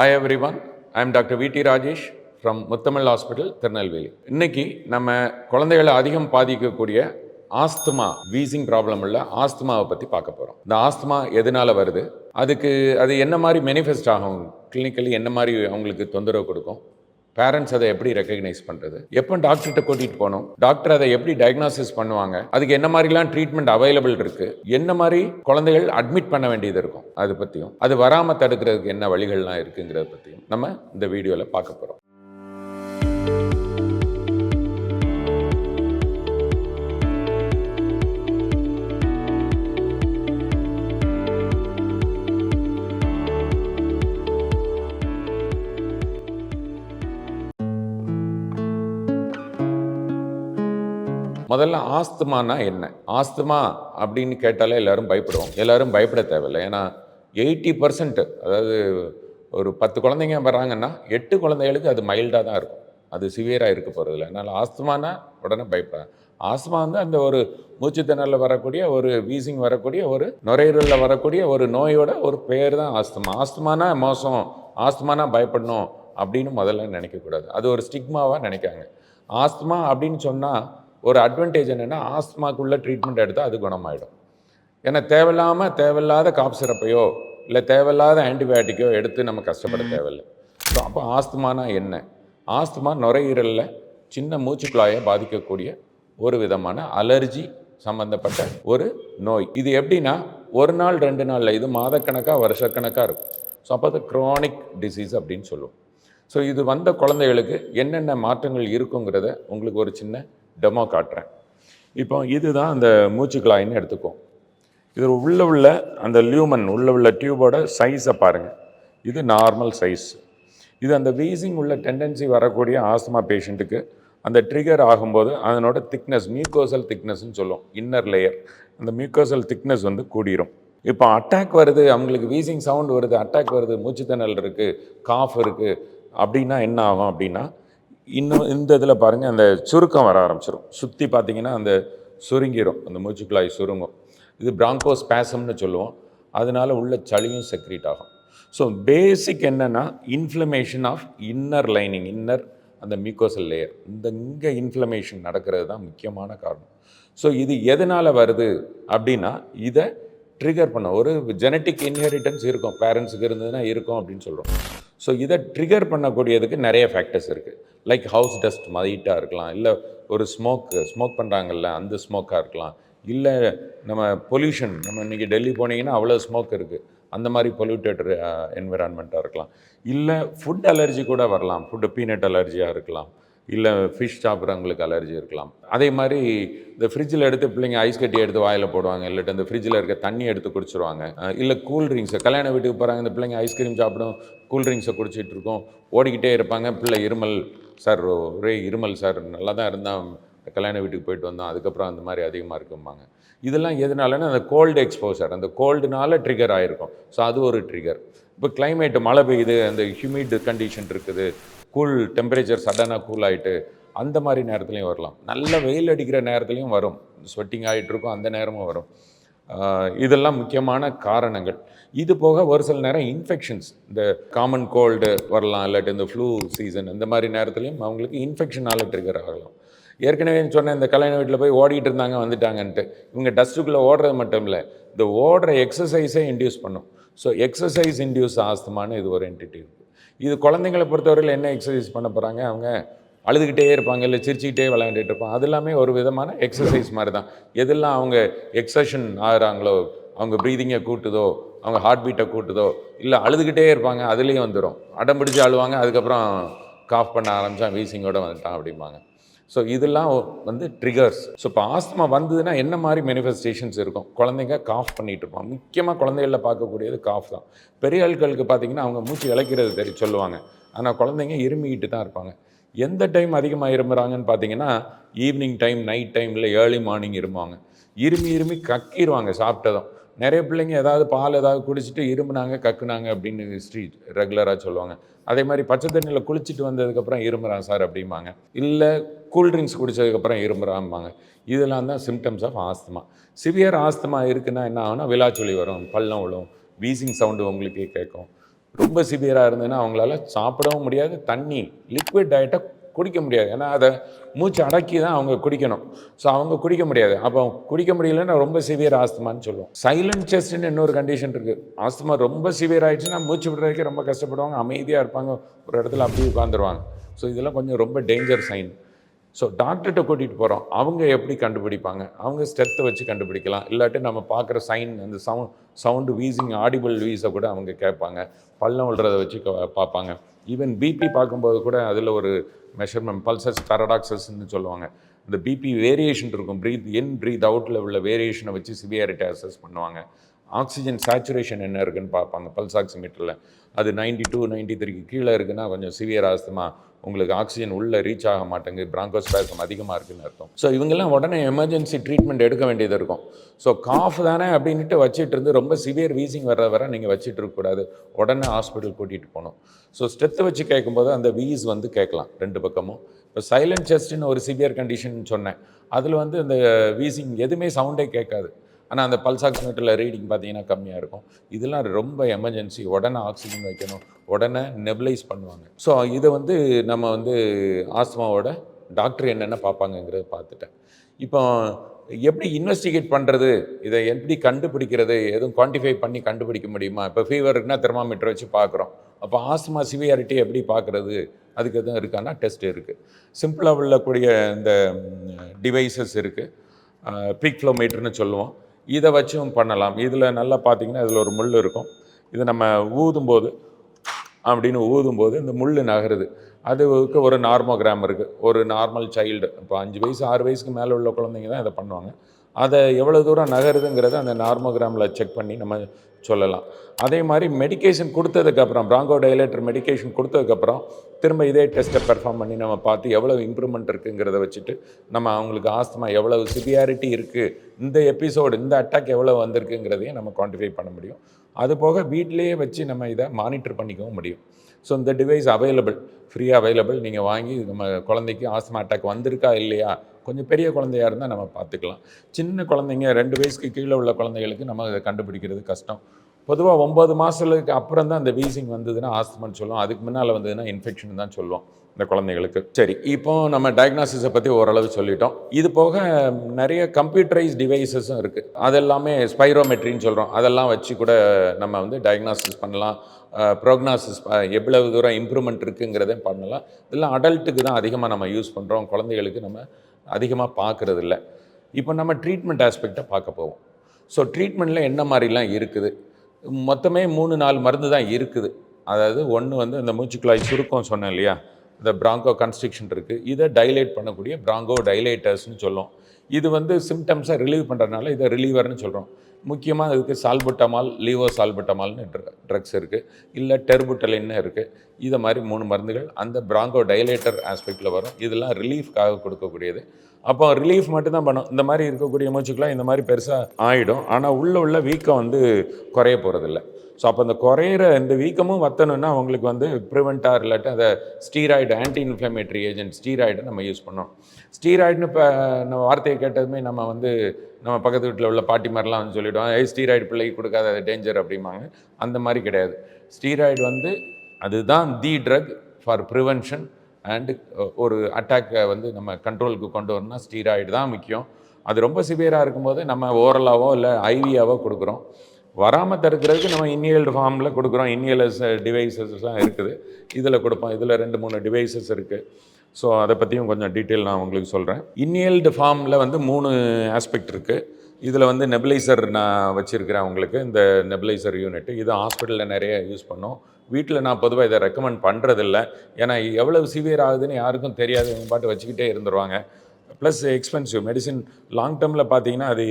Hi everyone I am doctor V D Rajesh from Muthamizh hospital Tirunelveli இன்றைக்கி நம்ம குழந்தைகளை அதிகம் பாதிக்கக்கூடிய ஆஸ்துமா வீசிங் ப்ராப்ளம் உள்ள ஆஸ்துமாவை பற்றி பார்க்க போகிறோம் இந்த ஆஸ்துமா எதனால வருது? அதுக்கு அது என்ன மாதிரி மெனிஃபெஸ்ட் ஆகும்? கிளினிக்கலி என்ன மாதிரி அவங்களுக்கு தொந்தரவு கொடுக்கும்? பேரண்ட்ஸ் அதை எப்படி ரெக்கக்னைஸ் பண்ணுறது எப்போ டாக்டர்கிட்ட கூட்டிகிட்டு போகணும் டாக்டர் அதை எப்படி டயக்னாசிஸ் பண்ணுவாங்க? அதுக்கு என்ன மாதிரிலாம் ட்ரீட்மெண்ட் அவைலபிள் இருக்குது என்ன மாதிரி குழந்தைகள் அட்மிட் பண்ண வேண்டியது இருக்கும்? அது பற்றியும் அது வராமல் தடுக்கிறதுக்கு என்ன வழிகள்லாம் இருக்குங்கிறத பற்றியும் நம்ம இந்த வீடியோவில் பார்க்க போகிறோம் முதல்ல ஆஸ்துமானா என்ன? ஆஸ்துமா அப்படின்னு கேட்டாலே எல்லோரும் பயப்படுவோம் எல்லோரும் பயப்பட தேவையில்லை. ஏன்னா எயிட்டி பர்சன்ட் அதாவது ஒரு பத்து குழந்தைங்க வர்றாங்கன்னா எட்டு குழந்தைகளுக்கு அது மைல்டாக தான் இருக்கும். அது சிவியராக இருக்க போகிறதில்ல அதனால் ஆஸ்துமானா உடனே பயப்பட. ஆஸ்துமா வந்து அந்த ஒரு மூச்சுத்திணறலில் வரக்கூடிய ஒரு வீசிங் வரக்கூடிய ஒரு நுரையீரலில் வரக்கூடிய ஒரு நோயோட ஒரு பெயர் தான் ஆஸ்துமா. ஆஸ்துமானா மோசம். ஆஸ்துமானா பயப்படணும் அப்படின்னு முதல்ல நினைக்கக்கூடாது. அது ஒரு ஸ்டிக்மாவாக நினைக்காங்க. ஆஸ்துமா அப்படின்னு சொன்னால் ஒரு அட்வான்டேஜ் என்னென்னா ஆஸ்துமாக்குள்ள ட்ரீட்மெண்ட் எடுத்தால் அது குணமாயிடும். ஏன்னா தேவையில்லாமல் தேவையில்லாத காப் சிறப்பையோ இல்லை தேவையில்லாத ஆன்டிபயோட்டிக்கோ எடுத்து நம்ம கஷ்டப்பட தேவையில்லை. ஸோ அப்போ ஆஸ்துமானா என்ன? ஆஸ்துமா நுரையீரலில் சின்ன மூச்சுக்குழாயை பாதிக்கக்கூடிய ஒரு விதமான அலர்ஜி சம்மந்தப்பட்ட ஒரு நோய். இது எப்படின்னா ஒரு நாள் ரெண்டு நாளில் இது மாதக்கணக்காக வருஷக்கணக்காக இருக்கும். ஸோ அப்போ அது க்ரானிக் டிசீஸ் அப்படின்னு சொல்லுவோம். ஸோ இது வந்த குழந்தைகளுக்கு என்னென்ன மாற்றங்கள் இருக்குங்கிறத உங்களுக்கு ஒரு சின்ன டெமோ காட்டுறேன். இப்போ இதுதான் அந்த மூச்சு மூச்சுக்குழாயின்னு எடுத்துக்கோம் இது உள்ள உள்ள அந்த லியூமன் உள்ள உள்ள டியூபோட சைஸை பாருங்கள் இது நார்மல் சைஸ் இது அந்த வீசிங் உள்ள டெண்டன்சி வரக்கூடிய ஆஸ்துமா பேஷண்ட்டுக்கு அந்த ட்ரிகர் ஆகும்போது அதனோட திக்னஸ் மியூக்கோசல் திக்னஸ்ன்னு சொல்லுவோம். இன்னர் லேயர் அந்த மியூக்கோசல் திக்னஸ் வந்து கூடிரும். இப்போ அட்டாக் வருது அவங்களுக்கு வீசிங் சவுண்ட் வருது அட்டாக் வருது மூச்சுத்திணறல் இருக்குது காஃப் இருக்குது அப்படின்னா என்ன ஆகும் அப்படின்னா இன்னும் இந்த இதில் பாருங்கள் அந்த சுருக்கம் வர ஆரம்பிச்சிடும் சுற்றி பார்த்தீங்கன்னா அந்த சுருங்கிடும் அந்த மூச்சுக்குழாய் சுருங்கும். இது பிராங்கோ ஸ்பேசம்னு சொல்லுவோம். அதனால உள்ள சளியும் செக்ரீட் ஆகும். ஸோ பேசிக் என்னென்னா inflammation of inner lining inner அந்த மியூக்கோசல் லேயர் இந்த இங்கே இன்ஃப்ளமேஷன் நடக்கிறது தான் முக்கியமான காரணம். ஸோ இது எதனால் வருது அப்படின்னா இதை ட்ரிகர் பண்ண ஒரு ஜெனட்டிக் இன்ஹெரிட்டன்ஸ் இருக்கும். பேரண்ட்ஸுக்கு இருந்ததுன்னா இருக்கும் அப்படின்னு சொல்கிறோம் ஸோ இதை ட்ரிகர் பண்ணக்கூடியதுக்கு நிறைய ஃபேக்டர்ஸ் இருக்குது லைக் ஹவுஸ் டஸ்ட் மதிட்டாக இருக்கலாம். இல்லை ஒரு ஸ்மோக் ஸ்மோக் பண்ணுறாங்கல்ல அந்த ஸ்மோக்காக இருக்கலாம். இல்லை நம்ம பொல்யூஷன் நம்ம இன்றைக்கி டெல்லி போனீங்கன்னா அவ்வளோ ஸ்மோக் இருக்குது அந்த மாதிரி பொல்யூட்டட் என்விரான்மெண்ட்டாக uh, இருக்கலாம். இல்லை ஃபுட் அலர்ஜி கூட வரலாம். ஃபுட்டு பீனட் அலர்ஜியாக இருக்கலாம். இல்லை ஃபிஷ் சாப்பிட்றவங்களுக்கு அலர்ஜி இருக்கலாம். அதே மாதிரி இந்த ஃப்ரிட்ஜில் எடுத்து பிள்ளைங்க ஐஸ் கட்டி எடுத்து வாயில் போடுவாங்க இல்லாட்டி அந்த ஃப்ரிட்ஜில் இருக்க தண்ணி எடுத்து குடிச்சிருவாங்க. இல்லை கூல்ட்ரிங்க்ஸை கல்யாண வீட்டுக்கு போகிறாங்க இந்த பிள்ளைங்க ஐஸ்கிரீம் சாப்பிடும் கூல்ட்ரிங்க்ஸை குடிச்சிட்டு இருக்கோம் ஓடிக்கிட்டே இருப்பாங்க பிள்ளை இருமல் சார் ஒரே இருமல் சார் நல்லா தான் இருந்தால் கல்யாண வீட்டுக்கு போயிட்டு வந்தோம் அதுக்கப்புறம் அந்த மாதிரி அதிகமாக இருக்கும்பாங்க. இதெல்லாம் எதனாலன்னா அந்த கோல்டு எக்ஸ்போசர் அந்த கோல்டுனால ட்ரிகர் ஆகிருக்கும் ஸோ அது ஒரு ட்ரிகர் இப்போ climate மழை பெய்யுது அந்த ஹியூமிட் கண்டிஷன் இருக்குது கூல் டெம்பரேச்சர் சடனாக கூல் ஆகிட்டு அந்த மாதிரி நேரத்துலையும் வரலாம். நல்ல வெயில் அடிக்கிற நேரத்துலையும் வரும். ஸ்வெட்டிங் ஆகிட்டுருக்கும் அந்த நேரமும் வரும். இதெல்லாம் முக்கியமான காரணங்கள். இது போக ஒரு சில நேரம் இன்ஃபெக்ஷன்ஸ் இந்த காமன் கோல்டு வரலாம் இல்லாட்டி இந்த ஃப்ளூ சீசன் இந்த மாதிரி நேரத்துலையும் அவங்களுக்கு இன்ஃபெக்ஷன் ட்ரிகர் ஆகலாம். ஏற்கனவே சொன்ன இந்த கல்யாண வீட்டில் போய் ஓடிக்கிட்டு இருந்தாங்க வந்துட்டாங்கன்ட்டு. இவங்க டஸ்ட்டுக்குள்ளே ஓடுறது மட்டும் இல்லை இந்த ஓடுற எக்ஸசைஸே இன்டியூஸ் பண்ணும். ஸோ எக்ஸசைஸ் இன்டியூஸ் ஆஸ்துமானு இது ஒரு என்டிட்டி இது குழந்தைங்களை பொறுத்தவரையில் என்ன எக்ஸசைஸ் பண்ண போகிறாங்க அவங்க அழுதுகிட்டே இருப்பாங்க இல்லை சிரிச்சுக்கிட்டே விளையாண்டுட்டு இருப்பாங்க. அது எல்லாமே ஒரு விதமான எக்ஸசைஸ் மாதிரி தான் எதெல்லாம் அவங்க எக்ஸஷன் ஆகிறாங்களோ அவங்க ப்ரீதிங்கை கூட்டுதோ அவங்க ஹார்ட் பீட்டை கூட்டுதோ இல்லை அழுதுகிட்டே இருப்பாங்க அதுலேயும் வந்துடும் அடம் பிடிச்சி அழுவாங்க அதுக்கப்புறம் காஃப் பண்ண ஆரம்பித்தா வீசிங்கோடு வந்துட்டான் அப்படிம்பாங்க. ஸோ இதெல்லாம் வந்து ட்ரிகர்ஸ் ஸோ இப்போ ஆஸ்துமா வந்ததுன்னா என்ன மாதிரி மேனிஃபெஸ்டேஷன்ஸ் இருக்கும்? குழந்தைங்க காஃப் பண்ணிட்டு இருப்பான் முக்கியமாக குழந்தைகளில் பார்க்கக்கூடியது காஃப் தான். பெரிய ஆட்களுக்கு பார்த்தீங்கன்னா அவங்க மூச்சு இழைக்கிறது தெரி சொல்லுவாங்க. ஆனால் குழந்தைங்க இருமிக்கிட்டு தான் இருப்பாங்க. எந்த டைம் அதிகமாக இருமுறாங்கன்னு பார்த்தீங்கன்னா ஈவினிங் டைம் நைட் டைமில் ஏர்லி மார்னிங் இருமுவாங்க. இருமி இருமி கக்கிடுவாங்க சாப்பிட்டதும். நிறைய பிள்ளைங்க ஏதாவது பால் ஏதாவது குடிச்சிட்டு இருமுனாங்க கக்குனாங்க அப்படின்னு ஹிஸ்ட்ரி ரெகுலராக சொல்லுவாங்க. அதே மாதிரி பச்சை தண்ணியில் குளிச்சுட்டு வந்ததுக்கப்புறம் இருமுறான் சார் அப்படிம்பாங்க. இல்லை கூல்ட்ரிங்க்ஸ் குடித்ததுக்கப்புறம் இருமுறாம்பாங்க இதெல்லாம் தான் symptoms of asthma severe asthma இருக்குன்னா என்ன ஆகும்னா விழாச்சொலி வரும் பள்ளம் விழும் வீசிங் சவுண்டு உங்களுக்கே கேட்கும். ரொம்ப சிவியராக இருந்ததுன்னா அவங்களால சாப்பிடவும் முடியாது. தண்ணி லிக்விட் டயட்டை குடிக்க முடியாது. ஏன்னா அதை மூச்சு அடக்கி தான் அவங்க குடிக்கணும். ஸோ அவங்க குடிக்க முடியாது. அப்போ குடிக்க முடியலன்னா ரொம்ப சிவியர் ஆஸ்துமான்னு சொல்லுவோம். சைலண்ட் செஸ்ட்னு இன்னொரு கண்டிஷன் இருக்குது ஆஸ்துமா ரொம்ப சிவியர் ஆகிடுச்சுன்னா மூச்சு விடுறதுக்கு ரொம்ப கஷ்டப்படுவாங்க. அமைதியாக இருப்பாங்க. ஒரு இடத்துல அப்படியே உட்காந்துருவாங்க ஸோ இதெல்லாம் கொஞ்சம் ரொம்ப டேஞ்சர் சைன் ஸோ டாக்டர்கிட்ட கூட்டிகிட்டு போகிறோம் அவங்க எப்படி கண்டுபிடிப்பாங்க? அவங்க ஸ்டெத்தை வச்சு கண்டுபிடிக்கலாம். இல்லாட்டி நம்ம பார்க்குற சைன் அந்த சவுண்ட் சவுண்டு வீசிங் ஆடிபிள் வீஸை கூட அவங்க கேட்பாங்க. பள்ளம் விழுறத வச்சு பார்ப்பாங்க. ஈவன் பிபி பார்க்கும்போது கூட அதில் ஒரு மெஷர்மெண்ட் பல்சஸ் பேரடாக்சஸ்ன்னு சொல்லுவாங்க. இந்த பிபி வேரியேஷன் இருக்கும். ப்ரீத் இன் ப்ரீத் அவுட்டில் உள்ள வேரியேஷனை வச்சு சிவியாரிட்டி அசஸ் பண்ணுவாங்க. ஆக்சிஜன் சேச்சுரேஷன் என்ன இருக்குன்னு பார்ப்பாங்க பல்ஸ் ஆக்சிமீட்டரில் அது 92 டூ நைன்டி த்ரீக்கு கீழே இருக்குன்னா கொஞ்சம் சிவியர் ஆஸ்துமா உங்களுக்கு ஆக்சிஜன் உள்ளே ரீச் ஆக மாட்டேங்குது பிராங்கோஸ்பேசம் அதிகமாக இருக்குன்னு அர்த்தம். ஸோ இவங்கெல்லாம் உடனே எமர்ஜென்சி ட்ரீட்மெண்ட் எடுக்க வேண்டியது இருக்கும். ஸோ காஃப் தானே அப்படின்ட்டு வச்சுட்டு இருந்து ரொம்ப சிவியர் வீசிங் வர வர நீங்கள் வச்சுட்டு இருக்கக்கூடாது உடனே ஹாஸ்பிட்டல் கூட்டிகிட்டு போகணும். ஸோ ஸ்டெத்தை வச்சு கேட்கும்போது அந்த வீஸ் வந்து கேட்கலாம் ரெண்டு பக்கமும். இப்போ சைலண்ட் செஸ்ட்னு ஒரு சிவியர் கண்டிஷன் சொன்னேன். அதில் வந்து இந்த வீசிங் எதுவுமே சவுண்டே கேட்காது. ஆனால் அந்த பல்ஸ் ஆக்சிமீட்டரில் ரீடிங் பார்த்தீங்கன்னா கம்மியாக இருக்கும். இதெல்லாம் ரொம்ப எமர்ஜென்சி. உடனே ஆக்சிஜன் வைக்கணும். உடனே நெபிலைஸ் பண்ணுவாங்க. ஸோ இதை வந்து நம்ம வந்து ஆஸ்துமாவோட டாக்டர் என்னென்ன பார்ப்பாங்கங்கிறத பார்த்துட்டேன் இப்போ எப்படி இன்வெஸ்டிகேட் பண்ணுறது இதை எப்படி கண்டுபிடிக்கிறது? எதுவும் குவான்டிஃபை பண்ணி கண்டுபிடிக்க முடியுமா? இப்போ ஃபீவர் இருக்குன்னா தெர்மாமீட்டர் வச்சு பார்க்குறோம் அப்போ ஆஸ்துமா சிவியாரிட்டி எப்படி பார்க்குறது அதுக்கு எதுவும் இருக்கான்னா டெஸ்ட் இருக்குது சிம்பிளாக உள்ளக்கூடிய இந்த டிவைசஸ் இருக்குது பீக் ஃப்ளோமீட்டர்னு சொல்லுவோம். இதை வச்சும் பண்ணலாம். இதில் நல்லா பார்த்தீங்கன்னா இதில் ஒரு முள் இருக்கும். இது நம்ம ஊதும்போது அப்படின்னு ஊதும்போது இந்த முள் நகருது. அதுக்கு ஒரு நார்மோகிராம் இருக்குது ஒரு நார்மல் சைல்டு இப்போ அஞ்சு வயசு ஆறு வயசுக்கு மேலே உள்ள குழந்தைங்க தான் இதை பண்ணுவாங்க. அதை எவ்வளோ தூரம் நகருதுங்கிறத அந்த நார்மோகிராமில் செக் பண்ணி நம்ம சொல்லலாம். அதே மாதிரி மெடிகேஷன் கொடுத்ததுக்கப்புறம் பிராங்கோ டைலேட்டர் மெடிக்கேஷன் கொடுத்ததுக்கப்புறம் திரும்ப இதே டெஸ்ட்டை பெர்ஃபார்ம் பண்ணி நம்ம பார்த்து எவ்வளோ இம்ப்ரூவ்மெண்ட் இருக்குங்கிறத வச்சுட்டு நம்ம அவங்களுக்கு ஆஸ்துமா எவ்வளவு சிவியாரிட்டி இருக்குது இந்த எபிசோடு இந்த அட்டாக் எவ்வளோ வந்திருக்குங்கிறதையும் நம்ம குவான்டிஃபை பண்ண முடியும். அது போக வீட்டிலேயே வச்சு நம்ம இதை மானிட்டர் பண்ணிக்கவும் முடியும். ஸோ இந்த டிவைஸ் அவைலபிள் ஃப்ரீயாக அவைலபிள் நீங்கள் வாங்கி நம்ம குழந்தைக்கு ஆஸ்தமா அட்டாக் வந்திருக்கா இல்லையா கொஞ்சம் பெரிய குழந்தையாக இருந்தால் நம்ம பார்த்துக்கலாம் சின்ன குழந்தைங்க ரெண்டு வயசுக்கு கீழே உள்ள குழந்தைகளுக்கு நம்ம அதை கண்டுபிடிக்கிறது கஷ்டம். பொதுவாக ஒம்பது மாதத்துக்கு அப்புறம் தான் அந்த வீசிங் வந்ததுன்னா ஆஸ்துமான்னு சொல்லுவோம். அதுக்கு முன்னால் வந்ததுன்னா இன்ஃபெக்ஷன் தான் சொல்லுவோம் இந்த குழந்தைகளுக்கு. சரி இப்போ நம்ம டயக்னாசிஸை பற்றி ஓரளவு சொல்லிட்டோம். இது போக நிறைய கம்ப்யூட்டரைஸ் டிவைசஸும் இருக்குது அதெல்லாமே ஸ்பைரோமெட்ரின்னு சொல்கிறோம் அதெல்லாம் வச்சு கூட நம்ம வந்து டயக்னாசிஸ் பண்ணலாம். ப்ரோக்னாசிஸ் எவ்வளவு தூரம் இம்ப்ரூவ்மெண்ட் இருக்குங்கிறத பண்ணலாம். இதெல்லாம் அடல்ட்டுக்கு தான் அதிகமாக நம்ம யூஸ் பண்ணுறோம் குழந்தைகளுக்கு நம்ம அதிகமாக பார்க்குறது இல்லை இப்போ நம்ம ட்ரீட்மெண்ட் ஆஸ்பெக்டை பார்க்க போவோம். ஸோ ட்ரீட்மெண்ட்டில் என்ன மாதிரிலாம் இருக்குது? மொத்தமே மூணு நாலு மருந்து தான் இருக்குது. அதாவது ஒன்று வந்து இந்த மூச்சுக்குழாய் சுருக்கம் சொன்னேன் இல்லையா? இந்த பிராங்கோ கன்ஸ்ட்ரிக்ஷன் இருக்குது இதை டைலேட் பண்ணக்கூடிய பிராங்கோ டைலேட்டர்ஸ்னு சொல்லும் இது வந்து சிம்டம்ஸை ரிலீவ் பண்ணுறதுனால இதை ரிலீவர்னு சொல்கிறோம் முக்கியமாக இதுக்கு சால்புட்டமால் லீவோ சால்புட்டமால்னு ட்ரக்ஸ் இருக்குது இல்லை டெர்புட்டலின்னு இருக்குது இதை மாதிரி மூணு மருந்துகள் அந்த பிராங்கோ டைலேட்டர் ஆஸ்பெக்டில் வரும். இதெல்லாம் ரிலீஃப்காக கொடுக்கக்கூடியது. அப்போ ரிலீஃப் மட்டும்தான் பண்ணும். இந்த மாதிரி இருக்கக்கூடிய மூச்சுக்கெலாம் இந்த மாதிரி பெருசாக ஆகிடும் ஆனால் உள்ளே உள்ள வீக்கம் வந்து குறைய போகிறதில்ல ஸோ அப்போ அந்த குறையிற இந்த வீக்கமும் வத்தணும்னா அவங்களுக்கு வந்து ப்ரிவெண்ட்டாக இல்லாட்டி அதை steroid anti inflammatory agent steroid நம்ம யூஸ் பண்ணோம் ஸ்டீராய்டுன்னு இப்போ நம்ம வார்த்தையை கேட்டதுமே நம்ம வந்து நம்ம பக்கத்து வீட்டில் உள்ள பாட்டிமாரெலாம் வந்து சொல்லிவிடுவோம் ஏய் ஸ்டீராய்டு பிள்ளைக்கு கொடுக்காத அது டேஞ்சர் அப்படிம்பாங்க. அந்த மாதிரி கிடையாது. ஸ்டீராய்டு வந்து அதுதான் the drug for prevention and ஒரு அட்டாக்கை வந்து நம்ம கண்ட்ரோலுக்கு கொண்டு வரணும்னா ஸ்டீராய்டு தான் முக்கியம். அது ரொம்ப சிவியராக இருக்கும்போது நம்ம ஓரலாவோ இல்லை ஐவியாவோ கொடுக்குறோம். வராமல் தடுக்கிறதுக்கு நம்ம இன்னியல்டு ஃபார்மில் கொடுக்குறோம். இன்னியலஸ் டிவைசஸ்லாம் இருக்குது. இதில் கொடுப்போம். இதில் ரெண்டு மூணு டிவைசஸ் இருக்குது ஸோ அதை பற்றியும் கொஞ்சம் டீட்டெயில் நான் உங்களுக்கு சொல்கிறேன் இன்னியல்டு ஃபார்மில் வந்து மூணு ஆஸ்பெக்ட் இருக்குது இதில் வந்து நெபிலைசர் நான் வச்சுருக்கிறேன் உங்களுக்கு. இந்த நெபிலைசர் யூனிட் இது ஹாஸ்பிட்டலில் நிறைய யூஸ் பண்ணோம். வீட்டில் நான் பொதுவாக இதை ரெக்கமெண்ட் பண்ணுறதில்ல ஏன்னா எவ்வளவு சிவியர் ஆகுதுன்னு யாருக்கும் தெரியாது. இவங்க பாட்டு வச்சுக்கிட்டே இருந்துருவாங்க. ப்ளஸ் எக்ஸ்பென்சிவ் மெடிசின் லாங் டேர்மில் பார்த்தீங்கன்னா அது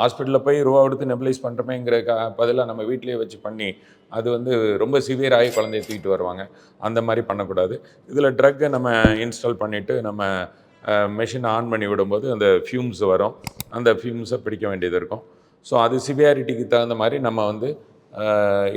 ஹாஸ்பிட்டலில் போய் ரூபா கொடுத்து நெபிலைஸ் பண்ணுறமேங்கிற பதிலாக நம்ம வீட்டிலேயே வச்சு பண்ணி அது வந்து ரொம்ப சிவியர் ஆகி குழந்தைய தூக்கிட்டு வருவாங்க. அந்த மாதிரி பண்ணக்கூடாது. இதில் ட்ரக்கை நம்ம இன்ஸ்டால் பண்ணிவிட்டு நம்ம மெஷின் ஆன் பண்ணி விடும்போது அந்த ஃபியூம்ஸ் வரும். அந்த ஃபியூம்ஸை பிடிக்க வேண்டியது இருக்கும். ஸோ அது சிவியாரிட்டிக்கு தகுந்த மாதிரி நம்ம வந்து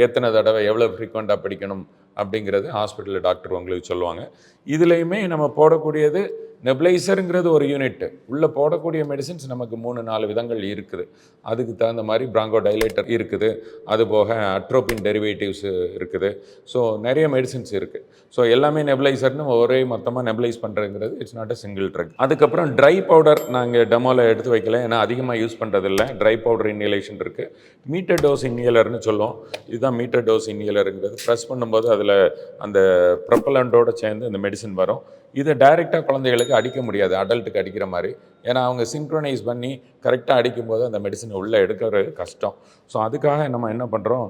எத்தனை தடவை எவ்வளோ ஃப்ரீக்வெண்ட்டாக பிடிக்கணும் அப்படிங்கிறது ஹாஸ்பிட்டலில் டாக்டர் உங்களுக்கு சொல்லுவாங்க. இதுலேயுமே நம்ம போடக்கூடியது நெப்ளைசருங்கிறது ஒரு யூனிட் உள்ளே போடக்கூடிய மெடிசின்ஸ் நமக்கு மூணு நாலு விதங்கள் இருக்குது. அதுக்கு தகுந்த மாதிரி பிராங்கோ டைலேட்டர் இருக்குது. அது போக அட்ரோபின் டெரிவேட்டிவ்ஸ் இருக்குது. ஸோ நிறைய மெடிசின்ஸ் இருக்குது ஸோ எல்லாமே நெப்ளைசர்னு ஒரே மொத்தமாக நெப்ளைஸ் பண்ணுறதுங்கிறது it's not a single drug அதுக்கப்புறம் ட்ரை பவுடர் நாங்கள் டெமோவில் எடுத்து வைக்கல ஏன்னா அதிகமாக யூஸ் பண்ணுறதில்ல ட்ரை பவுடர் இன்ஹேலேஷன் இருக்குது மீட்டர் டோஸ் இன்ஹேலர்னு சொல்லுவோம். இதுதான் மீட்டர் டோஸ் இன்ஹேலருங்கிறது ப்ரெஸ் பண்ணும்போது அதில் அந்த ப்ரப்பலண்டோடு சேர்ந்து இந்த மெடிசன் வரும். இதை டைரெக்டாக குழந்தைகளுக்கு அடிக்க முடியாது அடல்ட்டுக்கு அடிக்கிற மாதிரி. ஏன்னா அவங்க சிங்க்ரனைஸ் பண்ணி கரெக்டாக அடிக்கும்போது அந்த மெடிசனை உள்ளே எடுக்கிறது கஷ்டம். ஸோ அதுக்காக நம்ம என்ன பண்ணுறோம்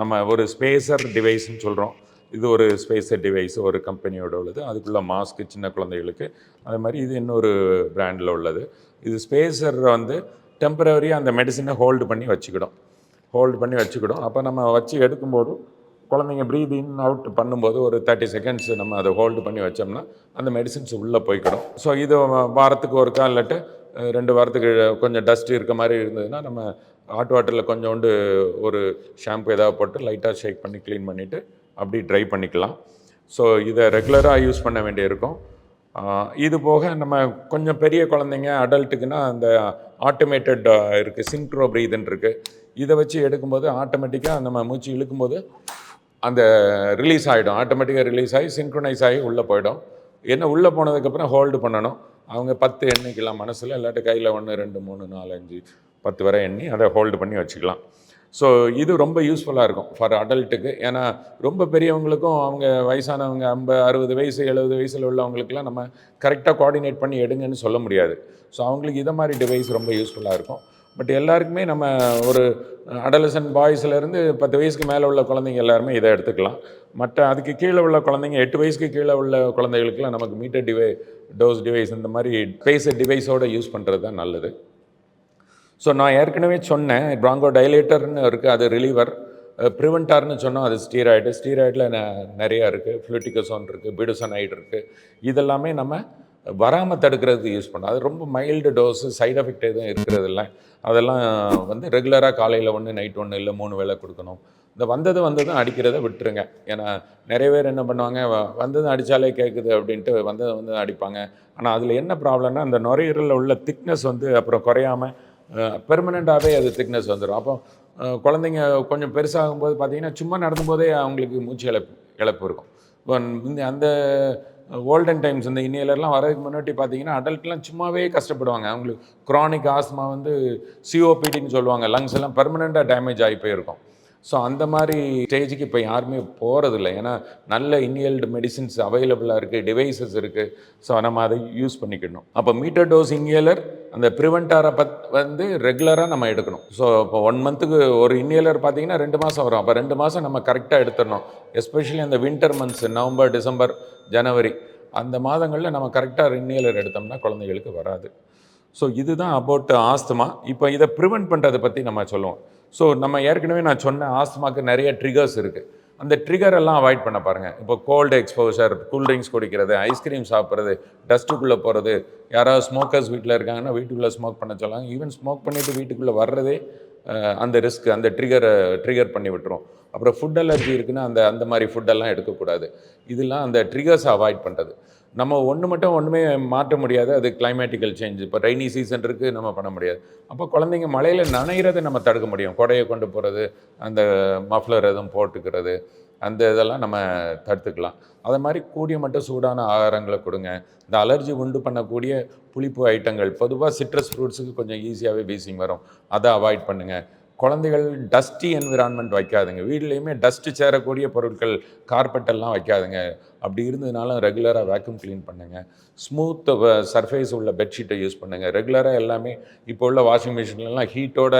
நம்ம ஒரு ஸ்பேசர் டிவைஸ்ன்னு சொல்கிறோம் இது ஒரு ஸ்பேசர் டிவைஸ் ஒரு கம்பெனியோட உள்ளது. அதுக்குள்ளே மாஸ்க்கு சின்ன குழந்தைகளுக்கு. அதே மாதிரி இது இன்னொரு பிராண்டில் உள்ளது. இது ஸ்பேசர் வந்து டெம்பரவரியாக அந்த மெடிசனை ஹோல்டு பண்ணி வச்சுக்கிடும். ஹோல்டு பண்ணி வச்சுக்கிடும். அப்போ நம்ம வச்சு எடுக்கும்போது குழந்தைங்க ப்ரீத் அவுட் பண்ணும்போது ஒரு தேர்ட்டி செகண்ட்ஸ் நம்ம அதை ஹோல்டு பண்ணி வச்சோம்னா அந்த மெடிசின்ஸ் உள்ளே போய்க்கிடும். ஸோ இது வாரத்துக்கு ஒருக்கா இல்லாட்டு ரெண்டு வாரத்துக்கு கொஞ்சம் டஸ்ட் இருக்க மாதிரி இருந்ததுன்னா நம்ம ஹாட் வாட்டரில் கொஞ்சோண்டு ஒரு ஷாம்பு ஏதாவது போட்டு லைட்டாக ஷேக் பண்ணி க்ளீன் பண்ணிவிட்டு அப்படி ட்ரை பண்ணிக்கலாம். ஸோ இதை ரெகுலராக யூஸ் பண்ண வேண்டியிருக்கும். இது போக நம்ம கொஞ்சம் பெரிய குழந்தைங்க அடல்ட்டுக்குன்னா அந்த ஆட்டோமேட்டட் இருக்குது சிங்க்ரோ ப்ரீதன் இருக்குது இதை வச்சு எடுக்கும்போது ஆட்டோமேட்டிக்காக நம்ம மூச்சு இழுக்கும்போது அந்த ரிலீஸ் ஆகிடும் ஆட்டோமேட்டிக்காக ரிலீஸ் ஆகி சின்க்ரனைஸ் ஆகி உள்ளே போயிடும். என்ன உள்ளே போனதுக்கப்புறம் ஹோல்டு பண்ணணும். அவங்க பத்து எண்ணிக்கலாம் மனசில் இல்லாட்டி கையில் ஒன்று ரெண்டு மூணு நாலு அஞ்சு பத்து வரை எண்ணி அதை ஹோல்டு பண்ணி வச்சுக்கலாம். ஸோ இது ரொம்ப யூஸ்ஃபுல்லாக இருக்கும் ஃபார் அடல்ட்டுக்கு ஏன்னா ரொம்ப பெரியவங்களுக்கும் அவங்க வயசானவங்க ஐம்பது அறுபது வயசு எழுபது வயசில் உள்ளவங்களுக்குலாம் நம்ம கரெக்டாக கோஆர்டினேட் பண்ணி எடுங்கன்னு சொல்ல முடியாது. ஸோ அவங்களுக்கு இதை மாதிரி டிவைஸ் ரொம்ப யூஸ்ஃபுல்லாக இருக்கும். பட் எல்லாருக்குமே நம்ம ஒரு அடலசன் பாய்ஸ்லேருந்து பத்து வயசுக்கு மேலே உள்ள குழந்தைங்க எல்லாருமே இதை எடுத்துக்கலாம். மற்ற அதுக்கு கீழே உள்ள குழந்தைங்க எட்டு வயசுக்கு கீழே உள்ள குழந்தைகளுக்குலாம் நமக்கு மீட்டர் டிவை டோஸ் டிவைஸ் இந்த மாதிரி பேச டிவைஸோடு யூஸ் பண்ணுறது தான் நல்லது. ஸோ நான் ஏற்கனவே சொன்னேன் ப்ராங்கோ டைலேட்டர்னு இருக்குது அது ரிலீவர் ப்ரிவென்டார்னு சொன்னோம் அது ஸ்டீராய்டு ஸ்டீராய்டில் நிறையா இருக்குது ஃப்ளூட்டிகோசோன் இருக்குது பிடுசனைடு இருக்குது இதெல்லாமே நம்ம வராமல் தடுக்கிறதுக்கு யூஸ் பண்ணோம். அது ரொம்ப மைல்டு டோஸு சைடு எஃபெக்ட் எதுவும் இருக்கிறதில்ல அதெல்லாம் வந்து ரெகுலராக காலையில் ஒன்று நைட் ஒன்று இல்லை மூணு வேளை கொடுக்கணும். இந்த வந்தது வந்ததும் அடிக்கிறத விட்டுருங்க. ஏன்னா நிறைய பேர் என்ன பண்ணுவாங்க வ- வந்ததும் அடித்தாலே கேட்குது அப்படின்ட்டு வந்தது வந்து அடிப்பாங்க. ஆனால் அதில் என்ன ப்ராப்ளம்னா அந்த நுரையீரலில் உள்ள திக்னஸ் வந்து அப்புறம் குறையாமல் பெர்மனெண்ட்டாகவே அது திக்னஸ் வந்துடும் அப்போ குழந்தைங்க கொஞ்சம் பெருசாகும்போது பார்த்திங்கன்னா சும்மா நடந்தும்போதே அவங்களுக்கு மூச்சு இழப்பு இழப்பு இருக்கும். இப்போ இந்த அந்த ஓல்டன் டைம்ஸ் இந்த இன்னியலர்லாம் வரதுக்கு முன்னாடி பார்த்தீங்கன்னா அடல்ட்லாம் சும்மாவே கஷ்டப்படுவாங்க. அவங்களுக்கு குரானிக் ஆஸ்மா வந்து சிஓபிடின்னு சொல்லுவாங்க. லங்ஸ் எல்லாம் பெர்மனெண்ட்டாக டேமேஜ் ஆகி போயிருக்கும். ஸோ அந்த மாதிரி ஸ்டேஜுக்கு இப்போ யாருமே போகிறதில்ல ஏன்னா நல்ல இன்ஹேல்டு மெடிசின்ஸ் அவைலபிளாக இருக்குது டிவைசஸ் இருக்குது ஸோ நம்ம அதை யூஸ் பண்ணிக்கணும். அப்போ மீட்டர் டோஸ் இன்ஹேலர் அந்த ப்ரிவென்டாரை பத் வந்து ரெகுலராக நம்ம எடுக்கணும். ஸோ இப்போ ஒன் மந்த்துக்கு ஒரு இன்ஹேலர் பார்த்தீங்கன்னா ரெண்டு மாதம் வரும். அப்போ ரெண்டு மாதம் நம்ம கரெக்டாக எடுத்துடணும். எஸ்பெஷலி அந்த winter months November December January அந்த மாதங்களில் நம்ம கரெக்டாக இன்ஹேலர் எடுத்தோம்னா குழந்தைகளுக்கு வராது. ஸோ இதுதான் அபவுட் ஆஸ்துமா. இப்போ இதை ப்ரிவென்ட் பண்ணுறதை பற்றி நம்ம சொல்லுவோம். ஸோ நம்ம ஏற்கனவே நான் சொன்ன ஆஸ்துமாக்கு நிறைய ட்ரிகர்ஸ் இருக்குது அந்த ட்ரிகர் எல்லாம் அவாய்ட் பண்ண பாருங்கள் இப்போ கோல்டு எக்ஸ்போஷர் கூல்ட்ரிங்க்ஸ் குடிக்கிறது ஐஸ்கிரீம் சாப்பிட்றது டஸ்ட்டுக்குள்ளே போகிறது யாராவது ஸ்மோக்கர்ஸ் வீட்டில் இருக்காங்கன்னா வீட்டுக்குள்ளே ஸ்மோக் பண்ண சொல்லாங்க ஈவன் ஸ்மோக் பண்ணிவிட்டு வீட்டுக்குள்ளே வர்றதே அந்த ரிஸ்க் அந்த ட்ரிகரை ட்ரிகர் பண்ணி விட்டுரும். அப்புறம் ஃபுட் அலர்ஜி இருக்குன்னா அந்த அந்த மாதிரி ஃபுட்டெல்லாம் எடுக்கக்கூடாது. இதெல்லாம் அந்த ட்ரிகர்ஸை அவாய்ட் பண்ணுறது நம்ம ஒன்று மட்டும் ஒன்றுமே மாற்ற முடியாது. அது கிளைமேட்டிக்கல் சேஞ்ச் இப்போ ரெய்னி சீசன் இருக்குது நம்ம பண்ண முடியாது. அப்போ குழந்தைங்க மழையில் நனைகிறதை நம்ம தடுக்க முடியும். கொடையை கொண்டு போகிறது அந்த மஃப்ளர் எதுவும் போட்டுக்கிறது அந்த இதெல்லாம் நம்ம தடுத்துக்கலாம். அதே மாதிரி கூடிய மட்டும் சூடான ஆகாரங்களை கொடுங்க. இந்த அலர்ஜி உண்டு பண்ணக்கூடிய புளிப்பு ஐட்டங்கள் பொதுவாக சிட்ரஸ் ஃப்ரூட்ஸுக்கு கொஞ்சம் ஈஸியாகவே வீசிங் வரும். அதை அவாய்ட் பண்ணுங்கள் குழந்தைகள் டஸ்டி என்விரான்மெண்ட் வைக்காதுங்க. வீட்லேயுமே டஸ்ட்டு சேரக்கூடிய பொருட்கள் கார்பெட்டெல்லாம் வைக்காதுங்க. அப்படி இருந்ததுனாலும் ரெகுலராக வேக்யூம் க்ளீன் பண்ணுங்கள் ஸ்மூத் சர்ஃபேஸ் உள்ள பெட்ஷீட்டை யூஸ் பண்ணுங்கள் ரெகுலராக எல்லாமே இப்போ உள்ள வாஷிங் மிஷின்லலாம் ஹீட்டோட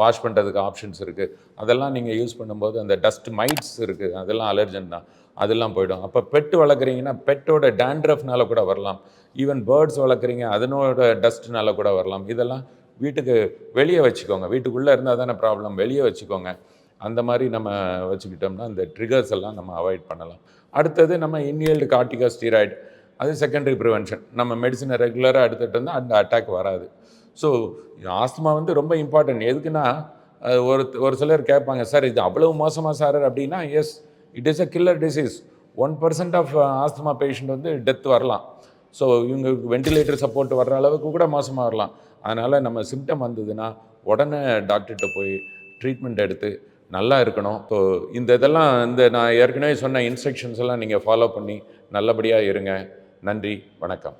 வாஷ் பண்ணுறதுக்கு ஆப்ஷன்ஸ் இருக்குது அதெல்லாம் நீங்கள் யூஸ் பண்ணும்போது அந்த டஸ்ட் மைட்ஸ் இருக்குது அதெல்லாம் அலர்ஜன் தான். அதெல்லாம் போயிடும். அப்போ பெட் வளர்க்குறீங்கன்னா பெட்டோட டேண்ட்ரஃப்னால கூட வரலாம். ஈவன் பேர்ட்ஸ் வளர்க்குறீங்க அதனோட டஸ்ட்னால கூட வரலாம். இதெல்லாம் வீட்டுக்கு வெளியே வச்சுக்கோங்க. வீட்டுக்குள்ளே இருந்தால் தானே ப்ராப்ளம் வெளியே வச்சுக்கோங்க. அந்த மாதிரி நம்ம வச்சுக்கிட்டோம்னா இந்த ட்ரிகர்ஸ் எல்லாம் நம்ம அவாய்ட் பண்ணலாம். அடுத்தது நம்ம இன்ஹேல்டு கார்டிகா ஸ்டீராய்டு அது செகண்டரி ப்ரிவென்ஷன் நம்ம மெடிசனை ரெகுலராக எடுத்துகிட்டு இருந்தால் அந்த அட்டாக் வராது. ஸோ ஆஸ்துமா வந்து ரொம்ப இம்பார்ட்டன்ட் எதுக்குன்னா ஒரு ஒரு சிலர் கேட்பாங்க சார் இது அவ்வளவு மோசமாக சார்? அப்படின்னா yes it is a killer disease one percent of asthma patient வந்து டெத் வரலாம். ஸோ இவங்களுக்கு வெண்டிலேட்டர் சப்போர்ட் வர்ற அளவுக்கு கூட மோசமாக வரலாம் அதனால் நம்ம சிம்டம் வந்ததுன்னா உடனே டாக்டர்கிட்ட போய் ட்ரீட்மெண்ட் எடுத்து நல்லா இருக்கணும். ஸோ இந்த இதெல்லாம் இந்த நான் ஏற்கனவே சொன்ன இன்ஸ்ட்ரக்ஷன்ஸ் எல்லாம் நீங்கள் ஃபாலோ பண்ணி நல்லபடியாக இருங்க. நன்றி வணக்கம்.